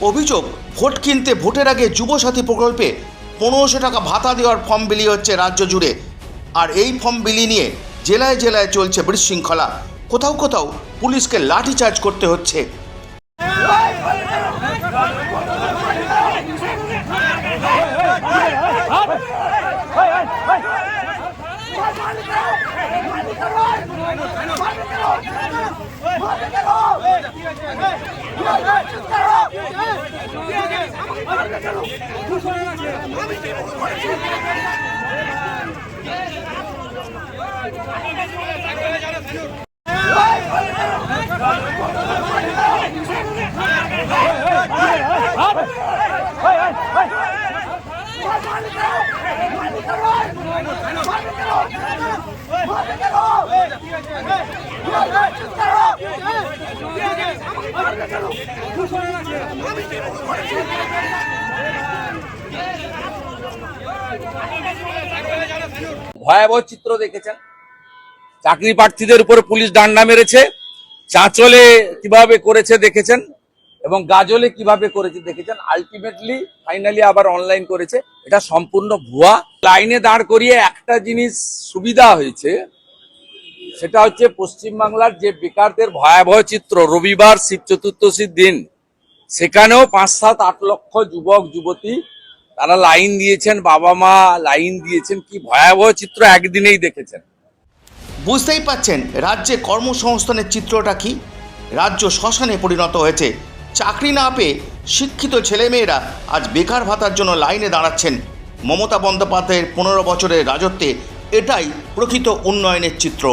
অভিযোগ ভোট কিনতে ভোটের আগে যুবসাথী প্রকল্পে পনেরোশো টাকা ভাতা দেওয়ার ফর্ম বিলি হচ্ছে রাজ্য জুড়ে আর এই ফর্ম বিলি নিয়ে জেলায় জেলায় চলছে বিশৃঙ্খলা কোথাও কোথাও পুলিশকে লাঠিচার্জ করতে হচ্ছে কেন Hey! ভয়াবহ চিত্র দেখেছেন। চাকরি প্রার্থীদের উপর পুলিশ ডান্ডা মেরেছে, চাঁচলে কীভাবে করেছে দেখেছেন এবং গাজলে কীভাবে করেছে দেখেছেন। আলটিমেটলি ফাইনালি আবার অনলাইন করেছে। এটা সম্পূর্ণ ভুয়া। লাইনে দাঁড় করিয়ে একটা জিনিস সুবিধা হয়েছে সেটা হচ্ছে পশ্চিমবাংলার যে বেকারদের ভয়াবহ চিত্র, রবিবার শিব চতুর্দশীর দিন। সেখানেও পাঁচ সাত আট লক্ষ যুবক, যুবতী, তারা লাইন দিয়েছেন, বাবা মা লাইন দিয়েছেন, কি ভয়াবহ চিত্র একদিনেই দেখেছেন। বুঝতেই পাচ্ছেন, রাজ্যে কর্মসংস্থানের চিত্রটা কি? রাজ্য শ্মশানে পরিণত হয়েছে। চাকরি না পেয়ে শিক্ষিত ছেলেমেয়েরা আজ বেকার ভাতার জন্য লাইনে দাঁড়াচ্ছেন। মমতা বন্দ্যোপাধ্যায়ের পনেরো বছরের রাজত্বে এটাই প্রকৃত উন্নয়নের চিত্র।